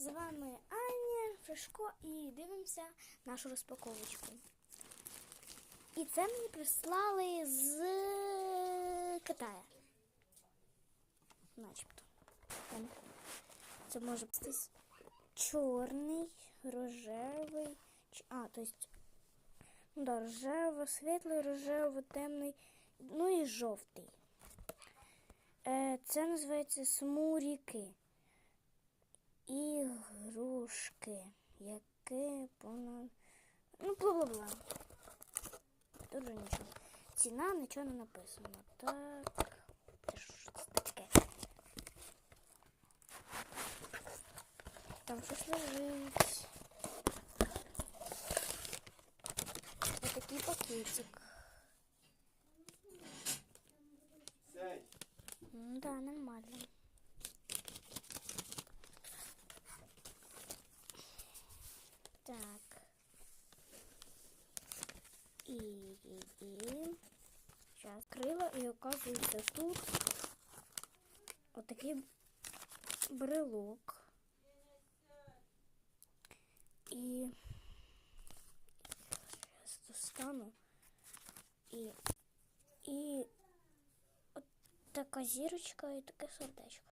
З вами Аня, Фришко і дивимося нашу розпаковочку. І це мені прислали з Китаю. Начебто. Це може бути чорний, рожевий. А, то ну да, рожево, світлий, рожево, темний, ну і жовтий. Е, це називається смуріки. Ігрушки. Яке понад. Ну, бла-бла-бла. Тут же нічого. Ціна нічого не написано. Так. Це що це таке? Там щось лежить. Ось такий пакетик. М, Да, нормально. Так. І, і, і. Зараз крила і оказується тут отакий брелок. І зараз достану. І, і от така зірочка і таке сердечко.